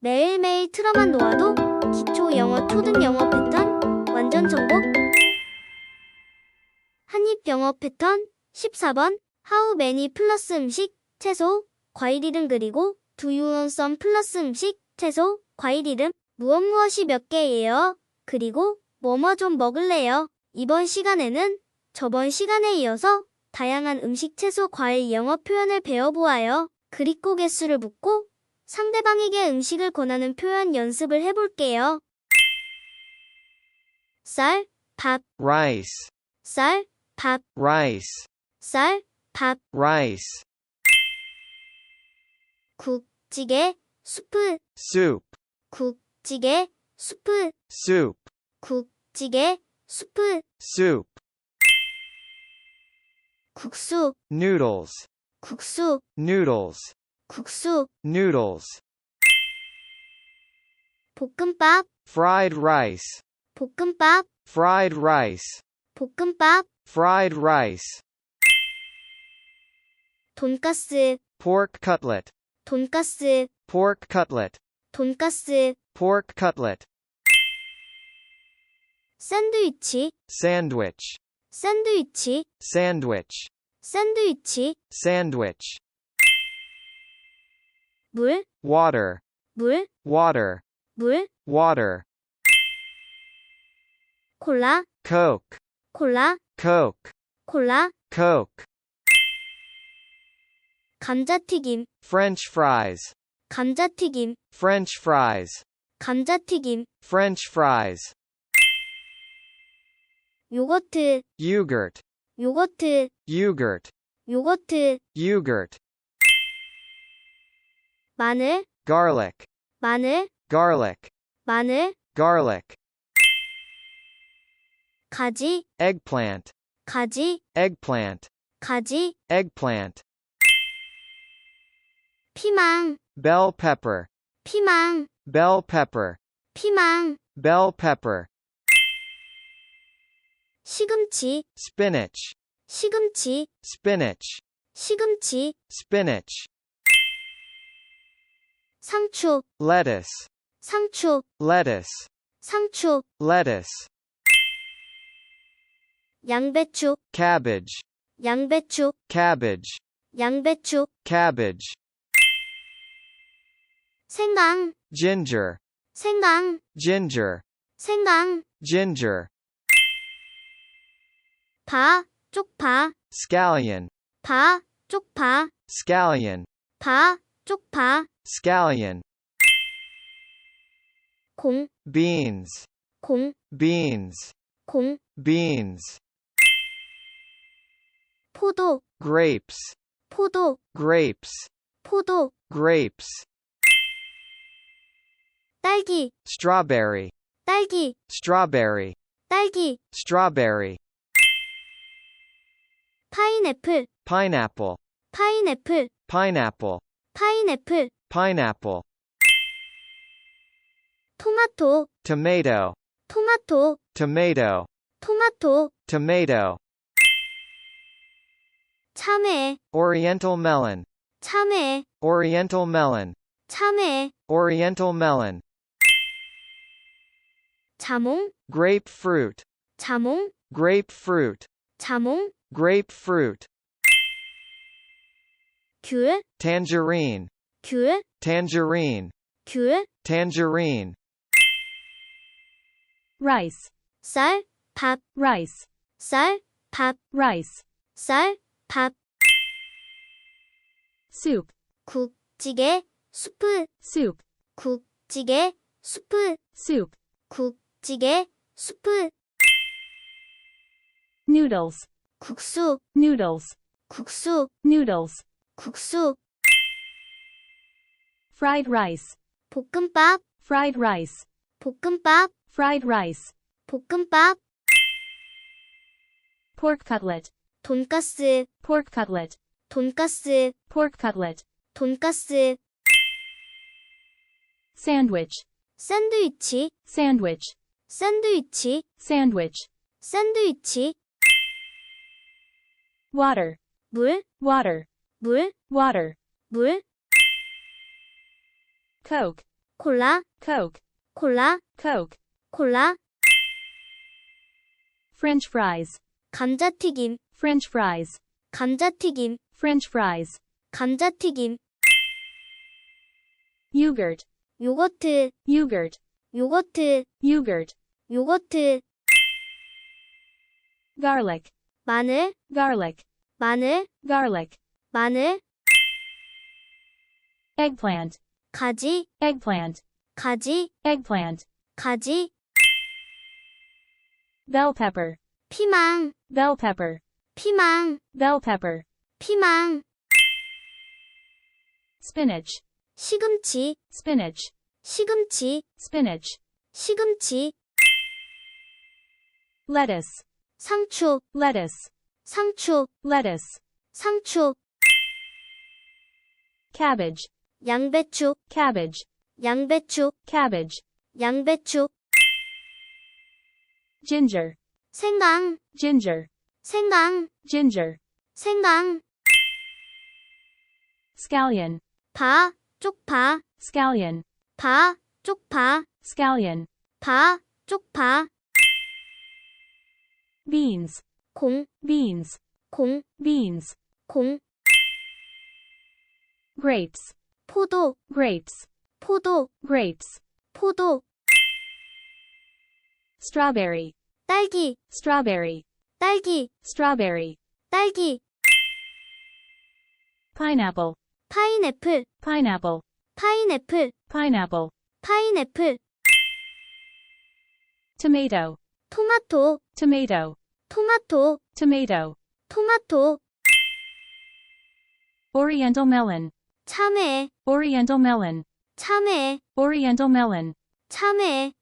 매일매일 틀어만 놓아도 기초 영어, 초등 영어 패턴 완전 정복. 한입 영어 패턴 14번 How many 플러스 음식, 채소, 과일 이름 그리고 Do you want some 플러스 음식, 채소, 과일 이름 무엇 무엇이 몇 개예요? 그리고 뭐뭐 좀 먹을래요? 이번 시간에는 저번 시간에 이어서 다양한 음식, 채소, 과일 영어 표현을 배워보아요. 그리고 개수를 묻고 상대방에게 음식을 권하는 표현 연습을 해볼게요. 쌀, 밥, rice, 쌀, 밥, rice, 쌀, 밥, rice, 국, 찌개, 수프, soup, 국, 찌개, 수프, soup, 국, 찌개, 수프, soup, 국수, noodles, 국수, noodles, 국수, noodles, 볶음밥, fried rice, 볶음밥, fried rice, 볶음밥, fried rice, 돈가스, pork cutlet, 돈가스, pork cutlet, 돈가스, pork cutlet, 샌드위치, sandwich, 샌드위치, sandwich, 샌드위치, sandwich, 물, water, 물, water, 물, water, 콜라, coke, 콜라, coke, 콜라, coke, 감자튀김, french fries, 감자튀김, french fries, 감자튀김, french fries, 요거트, yogurt, 요거트, yogurt, 요거트, yogurt, 마늘, garlic, 마늘, garlic, 마늘, garlic, 가지, eggplant, 가지, eggplant, 가지, eggplant, 피망, bell pepper, 피망, bell pepper, 피망, bell pepper, 시금치, spinach, 시금치, spinach, 시금치, spinach, 상추, lettuce, 상추, lettuce, 상추, lettuce, 양배추, cabbage, 양배추, cabbage, 양배추, cabbage, 생강, ginger, 생강, ginger, 생강, ginger, 파, 쪽파, scallion, 파, 쪽파, scallion, 파, 쪽파, scallion, 공, beans, 공, beans, 공, beans, 포도, grapes, 포도, grapes, 포도, grapes, 딸기, strawberry, 딸기, strawberry, 딸기, strawberry, 파인애플, pineapple, 파인애플, pineapple, 파인애플, pineapple, 토마토, tomato, 토마토, tomato, 토마토, tomato, 참외, oriental melon, 참외, oriental melon, 참외, oriental melon, 자몽, grapefruit, 자몽, grapefruit, 자몽, grapefruit, 귤, tangerine, 귤, tangerine, 귤, tangerine, rice, 쌀, 밥, rice, 쌀, 밥, rice, 쌀, 밥, soup, 국, 찌개, 수프, soup, 국, 찌개, 수프, soup, 국, 찌개, 수프, noodles, 국수, noodles, 국수, noodles, 국수, fried rice, 볶음밥, fried rice, 볶음밥, fried rice, 볶음밥, pork cutlet, 돈가스, pork cutlet, 돈가스, pork cutlet, 돈가스, sandwich, 샌드위치, sandwich, 샌드위치, sandwich, 샌드위치, water, 물, water, 물, water, 물, coke, 콜라, Coke. 콜라, Coke. 콜라, French fries. 감자튀김, French fries. 감자튀김, French fries. 감자튀김, Yogurt. 요거트, Yogurt. 요거트, Yogurt. 요거트, Garlic. 마늘, Garlic. 마늘, Garlic. 마늘, Eggplant. 가지, Eggplant. 가지, Eggplant. 가지, Bell pepper. 피망, Bell pepper. 피망, Bell pepper. 피망, Spinach. 시금치, Spinach. 시금치, Spinach. 시금치, Lettuce. 상추, Lettuce. 상추, Lettuce. 상추, Cabbage. 양배추, Cabbage. 양배추, Cabbage. 양배추, Ginger. 생강, Ginger. 생강, Ginger. 생강, Scallion. 파, 쪽파, Scallion. 파, 쪽파, Scallion. 파, 쪽파, Beans. 공, Beans. 공, Beans. 공, Grapes. 포도, Grapes. 포도, Grapes. 포도, Strawberry. 딸기, Strawberry. 딸기, Strawberry. 딸기, Pineapple. 파인애플, Pineapple. 파인애플, Pineapple. 파인애플, Tomato. 토마토, Tomato. 토마토, Tomato. 토마토, Oriental melon. 참외, Oriental melon. 참외, Oriental melon. 참외,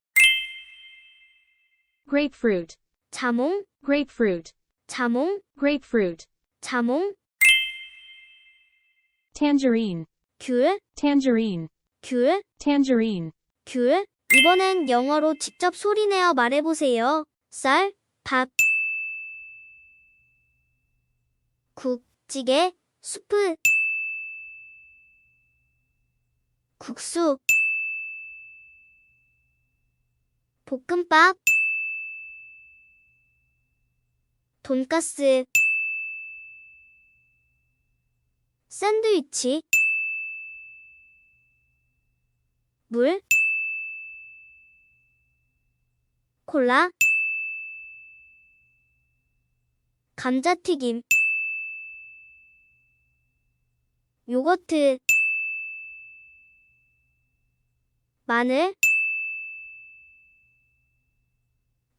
Grapefruit. 자몽, Grapefruit. 자몽, Grapefruit. 자몽, Tangerine. 귤, Tangerine. 귤, Tangerine. 귤. 이번엔 영어로 직접 소리내어 말해보세요. 쌀, 밥, 국, 찌개, 수프, 국수, 볶음밥, 돈가스, 샌드위치, 물, 콜라, 감자튀김, 요거트, 마늘,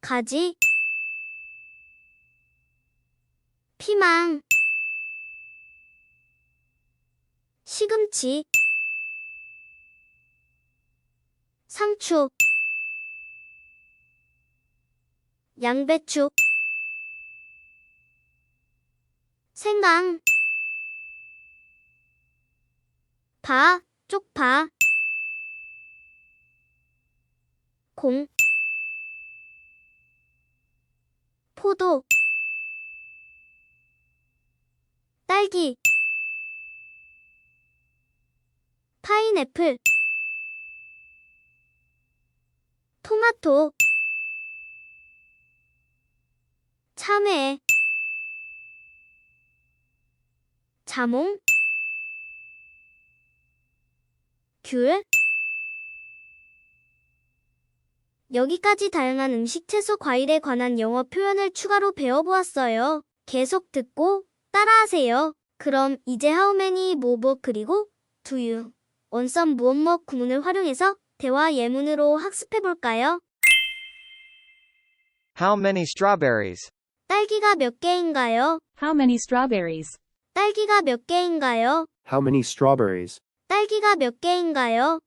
가지, 피망, 시금치, 상추, 양배추, 생강, 파, 쪽파, 공, 포도, 딸기, 파인애플, 토마토, 참외, 자몽, 귤. 여기까지 다양한 음식, 채소, 과일에 관한 영어 표현을 추가로 배워보았어요. 계속 듣고 따라하세요. 그럼 이제 how many, 뭐, 뭐, 그리고 do you, 원썸 무엇, 뭐 구문을 활용해서 대화 예문으로 학습해볼까요? How many strawberries? 딸기가 몇 개인가요? How many strawberries? 딸기가 몇 개인가요? How many strawberries? 딸기가 몇 개인가요?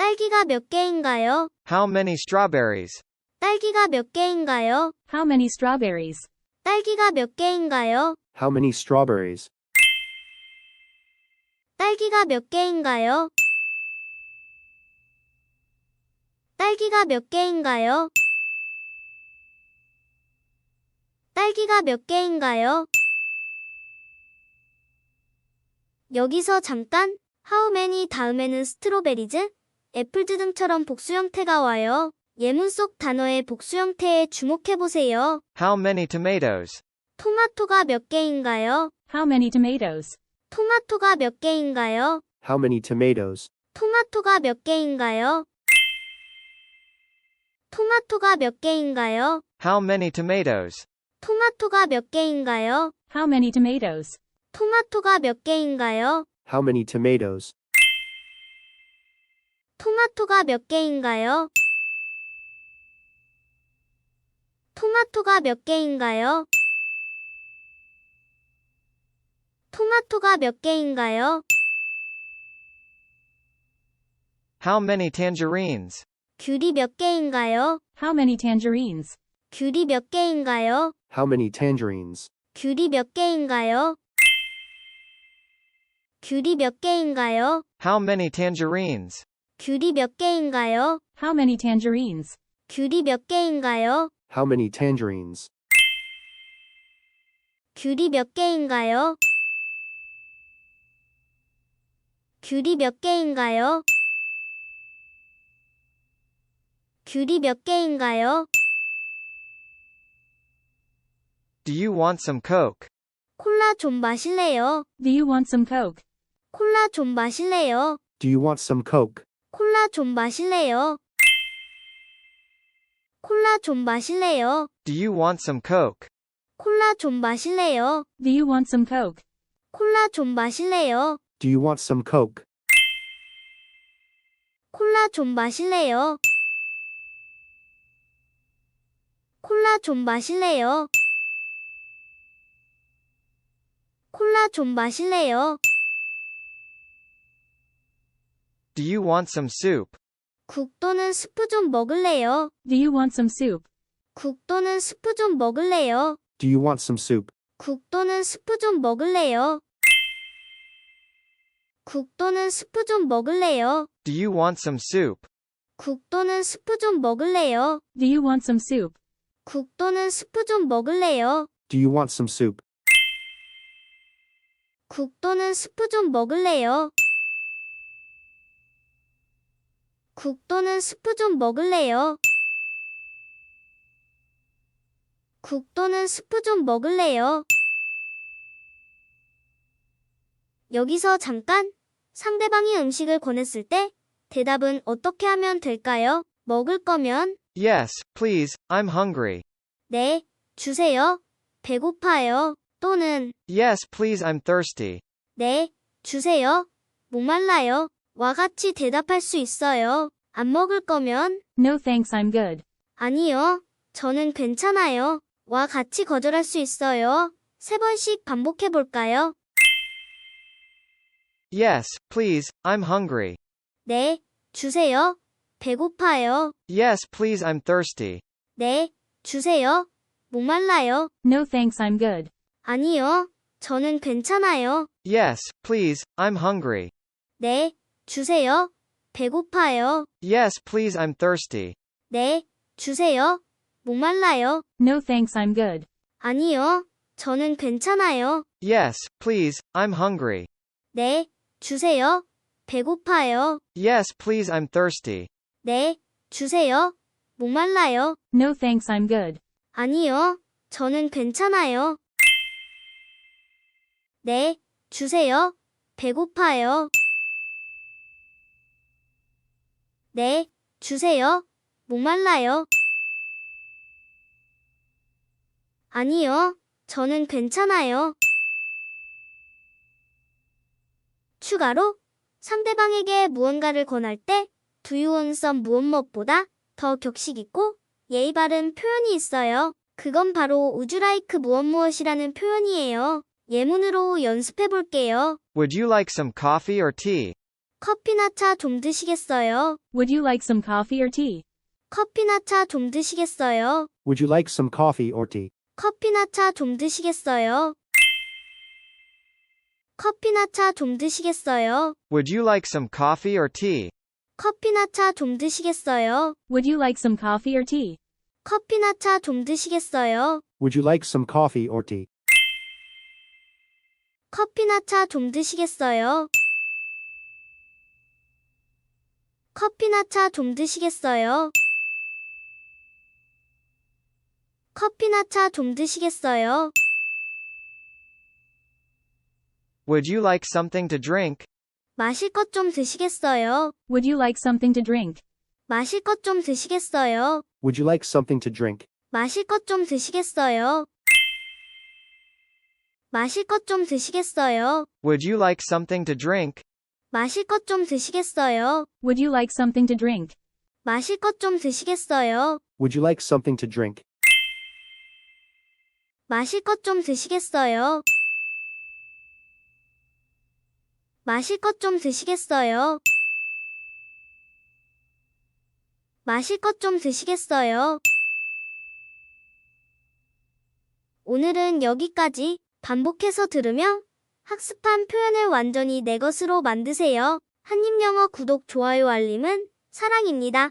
딸기가 몇 개인가요? How many strawberries? 딸기가 몇 개인가요? How many strawberries? 딸기가 몇 개인가요? How many strawberries? 딸기가 몇 개인가요? 딸기가 몇 개인가요? 딸기가 몇 개인가요? 여기서 잠깐 How many 다음에는 스트로베리즈, 애플즈 등처럼 복수 형태가 와요. 예문 속 단어의 복수 형태에 주목해보세요. How many tomatoes? 토마토가 몇 개인가요? How many tomatoes? 토마토가 몇 개인가요? How many tomatoes? 토마토가 몇 개인가요? 토마토가 몇 개인가요? How many tomatoes? 토마토가 몇 개인가요? How many tomatoes? 토마토가 몇 개인가요? How many tomatoes? 토마토가 몇 개인가요? 토마토가 몇 개인가요? 토마토가 몇 개인가요? How many tangerines? 귤이 몇 개인가요? How many tangerines? 귤이 몇 개인가요? How many tangerines? 귤이 몇 개인가요? 귤이 몇 개인가요? How many tangerines? 귤이 몇 개인가요? How many tangerines? 귤이 몇 개인가요? How many tangerines? 귤이 몇 개인가요? 귤이 몇 개인가요? 귤이 몇 개인가요? Do you want some Coke? 콜라 좀 마실래요? Do you want some Coke? 콜라 좀 마실래요? Do you want some Coke? 콜라 좀 마실래요? 콜라 좀 마실래요? Do you want some Coke? 콜라 좀 마실래요? Do you want some Coke? 콜라 좀 마실래요? Do you want some Coke? 콜라 좀 마실래요? 콜라 좀 마실래요? 콜라 좀 마실래요? Do you want some soup? 국 또는 스프 좀 먹을래요? Do you want some soup? 국 또는 스프 좀 먹을래요? Do you want some soup? 국 또는 스프 좀 먹을래요? 국 또는 스프 좀 먹을래요? Do you want some soup? 국 또는 스프 좀 먹을래요? Do you want some soup? 국 또는 스프 좀 먹을래요? Do you want some soup? 국 또는 스프 좀 먹을래요? 국 또는 스프 좀 먹을래요? 국 또는 스프 좀 먹을래요? 여기서 잠깐 상대방이 음식을 권했을 때 대답은 어떻게 하면 될까요? 먹을 거면 Yes, please, I'm hungry. 네, 주세요. 배고파요. 또는 Yes, please, I'm thirsty. 네, 주세요. 목말라요. 와 같이 대답할 수 있어요. 안 먹을 거면 No thanks, I'm good. 아니요. 저는 괜찮아요. 와 같이 거절할 수 있어요. 세 번씩 반복해 볼까요? Yes, please, I'm hungry. 네, 주세요. 배고파요. Yes, please, I'm thirsty. 네, 주세요. 목말라요. No thanks, I'm good. 아니요. 저는 괜찮아요. Yes, please, I'm hungry. 네, 주세요. 배고파요. Yes, please, I'm thirsty. 네, 주세요. 목말라요. No thanks, I'm good. 아니요. 저는 괜찮아요. Yes, please, I'm hungry. 네, 주세요. 배고파요. Yes, please, I'm thirsty. 네, 주세요. 목말라요. No thanks, I'm good. 아니요. 저는 괜찮아요. 네, 주세요. 배고파요. 네, 주세요. 목말라요. 아니요. 저는 괜찮아요. 추가로 상대방에게 무언가를 권할 때 some 무엇무엇보다 더 격식 있고 예의 바른 표현이 있어요. 그건 바로 you like 무엇 무엇이라는 표현이에요. 예문으로 연습해 볼게요. Would you like some coffee or tea? 커피나 차 좀 드시겠어요? Would you like some coffee or tea? 커피나 차 좀 드시겠어요? Would you like some coffee or tea? 커피나 차 좀 드시겠어요? 커피나 차 좀 드시겠어요? Would you like some coffee or tea? 커피나 차 좀 드시겠어요? Would you like some coffee or tea? 커피나 차 좀 드시겠어요? Would you like some coffee or tea? 커피나 차 좀 드시겠어요? 커피나 차 좀 드시겠어요? 커피나 차 좀 드시겠어요? Would you like something to drink? 마실 것 좀 드시겠어요? Would you like something to drink? 마실 것 좀 드시겠어요? Would you like something to drink? 마실 것 좀 드시겠어요? 마실 것 좀 드시겠어요? Would you like something to drink? 마실 것 좀 드시겠어요? Would you like something to drink? 마실 것 좀 드시겠어요? Would you like something to drink? 마실 것 좀 드시겠어요? 마실 것 좀 드시겠어요? 마실 것 좀 드시겠어요? 오늘은 여기까지 반복해서 들으며 학습한 표현을 완전히 내 것으로 만드세요. 한입영어 구독, 좋아요, 알림은 사랑입니다.